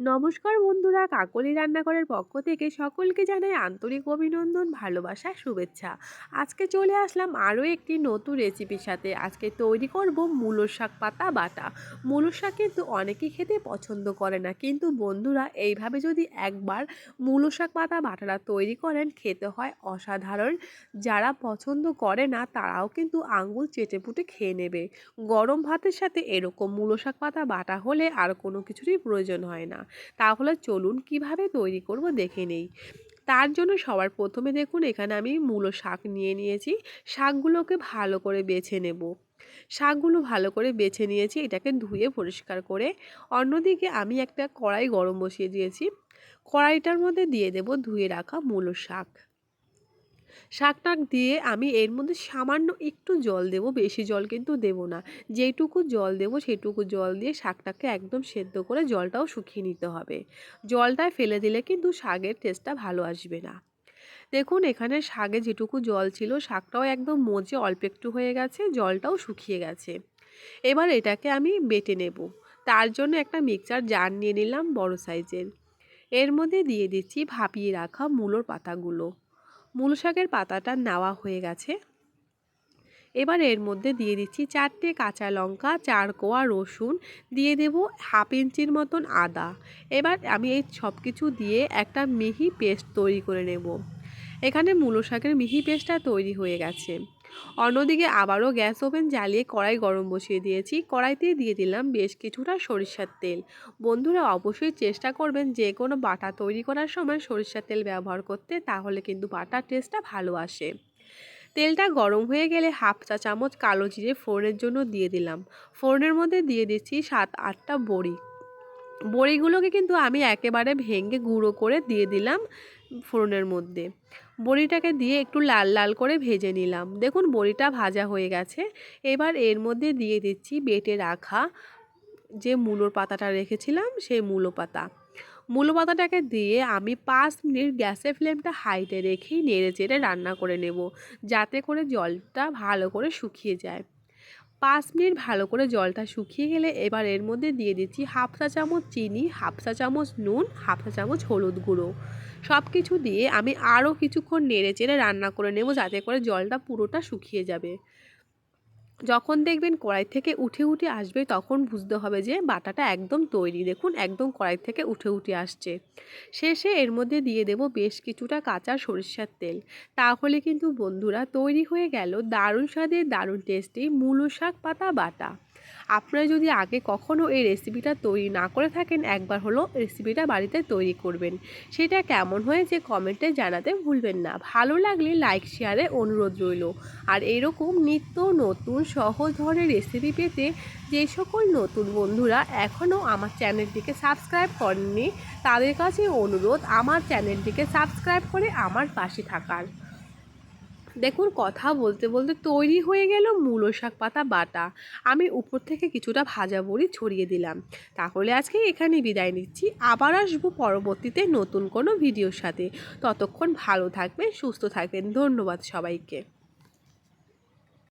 নমস্কার বন্ধুরা, কাকলি রান্নাঘরের পক্ষ থেকে সকলকে জানাই আন্তরিক অভিনন্দন, ভালোবাসা, শুভেচ্ছা। আজকে চলে আসলাম আরও একটি নতুন রেসিপির সাথে। আজকে তৈরি করব মূলো শাক পাতা বাটা। মূলো শাক কিন্তু অনেকেই খেতে পছন্দ করে না, কিন্তু বন্ধুরা, এইভাবে যদি একবার মূলো শাক পাতা বাটাটা তৈরি করেন, খেতে হয় অসাধারণ। যারা পছন্দ করে না, তারাও কিন্তু আঙ্গুল চেটে পুটে খেয়ে নেবে। গরম ভাতের সাথে এরকম মূলো শাক পাতা বাটা হলে আর কোনো কিছুরই প্রয়োজন হয় না। তাহলে চলুন কীভাবে তৈরি করব দেখে নেই। তার জন্য সবার প্রথমে দেখুন এখানে আমি মূলো শাক নিয়ে নিয়েছি। শাকগুলোকে ভালো করে বেছে নেব। শাকগুলো ভালো করে বেছে নিয়েছি, এটাকে ধুয়ে পরিষ্কার করে। অন্যদিকে আমি একটা কড়াই গরম বসিয়ে দিয়েছি। কড়াইটার মধ্যে দিয়ে দেব ধুয়ে রাখা মূলো শাক। শাক টাক দিয়ে আমি এর মধ্যে সামান্য একটু জল দেব, বেশি জল কিন্তু দেব না। যেটুকু জল দেব, সেটুকু জল দিয়ে শাকটাকে একদম সেদ্ধ করে জলটাও শুকিয়ে নিতে হবে। জলটায় ফেলে দিলে কিন্তু শাকের টেস্টটা ভালো আসবে না। দেখুন, এখানে শাকে যেটুকু জল ছিল, শাকটাও একদম মজে অল্প একটু হয়ে গেছে, জলটাও শুকিয়ে গেছে। এবার এটাকে আমি বেটে নেব। তার জন্য একটা মিক্সচার জার নিয়ে নিলাম বড় সাইজের এর মধ্যে দিয়ে দিচ্ছি ভাপিয়ে রাখা মূলোর পাতাগুলো। মূল শাকের পাতাটা নেওয়া হয়ে গেছে। এবার এর মধ্যে দিয়ে দিচ্ছি চারটে কাঁচা লঙ্কা, চার কোয়া রসুন, দিয়ে দেব হাফ ইঞ্চির মতন আদা। এবার আমি এই সব কিছু দিয়ে একটা মিহি পেস্ট তৈরি করে নেব। এখানে মূলো শাকের মিহি পেস্টটা তৈরি হয়ে গেছে। অন্যদিকে আবারও গ্যাস ওভেন জ্বালিয়ে কড়াই গরম বসিয়ে দিয়েছি। কড়াইতে দিয়ে দিলাম বেশ কিছুটা সরিষার তেল। বন্ধুরা, অবশ্যই চেষ্টা করবেন যে কোনো বাটা তৈরি করার সময় সরিষার তেল ব্যবহার করতে, তাহলে কিন্তু বাটার টেস্টটা ভালো আসে। তেলটা গরম হয়ে গেলে হাফ চা চামচ কালো জিরে ফোড়নের জন্য দিয়ে দিলাম। ফোড়নের মধ্যে দিয়ে দিচ্ছি সাত আটটা বড়ি। বড়িগুলোকে কিন্তু আমি একেবারে ভেঙে গুঁড়ো করে দিয়ে দিলাম। ফোড়নের মধ্যে। বড়িটাকে দিয়ে একটু লাল লাল করে ভেজে নিলাম। দেখুন, বড়িটা ভাজা হয়ে গেছে। এবার এর মধ্যে দিয়ে দিচ্ছি বেটে রাখা যে মূলোর পাতাটা রেখেছিলাম, সেই মূলো পাতা। মূলো পাতাটাকে দিয়ে আমি পাঁচ মিনিট গ্যাসের ফ্লেমটা হাইতে রেখেই নেড়ে চেড়ে রান্না করে নেব। যাতে করে জলটা ভালো করে শুকিয়ে যায়। পাঁচ মিনিট ভালো করে জলটা শুকিয়ে গেলে এবার এর মধ্যে দিয়ে দিচ্ছি হাফ চা চামচ চিনি, হাফ চা চামচ নুন, হাফ চা চামচ হলুদ গুঁড়ো। সব কিছু দিয়ে আমি আরও কিছুক্ষণ নেড়ে চেড়ে রান্না করে নেব যাতে করে জলটা পুরোটা শুকিয়ে যাবে। যখন দেখবেন কড়াই থেকে উঠে উঠে আসবে তখন বুঝতে হবে যে বাটাটা একদম তৈরি। দেখুন একদম কড়াই থেকে উঠে উঠে আসছে। শেষে এর মধ্যে দিয়ে দেব বেশ কিছুটা কাঁচা সরিষার তেল। তাহলে কিন্তু বন্ধুরা তৈরি হয়ে গেল দারুণ স্বাদের, দারুণ টেস্টি মূলো শাক পাতা বাটা। আপনারা যদি আগে কখনও এই রেসিপিটা তৈরি না করে থাকেন, একবার হলো রেসিপিটা বাড়িতে তৈরি করবেন। সেটা কেমন হয়েছে কমেন্টে জানাতে ভুলবেন না। ভালো লাগলে লাইক শেয়ারে অনুরোধ রইল। আর এরকম নিত্য নতুন সহজ ধরনের রেসিপি পেতে যে সকল নতুন বন্ধুরা এখনও আমার চ্যানেলটিকে সাবস্ক্রাইব করেননি, তাদের কাছে অনুরোধ, আমার চ্যানেলটিকে সাবস্ক্রাইব করে আমার পাশে থাকার। দেখুন, কথা বলতে বলতে তৈরি হয়ে গেল মূলো শাক পাতা বাটা। আমি উপর থেকে কিছুটা ভাজা বড়ি ছড়িয়ে দিলাম। তাহলে আজকে এখানে বিদায় নিচ্ছি। আবার আসব পরবর্তীতে নতুন কোনো ভিডিওর সাথে। ততক্ষণ ভালো থাকবেন, সুস্থ থাকবেন। ধন্যবাদ সবাইকে।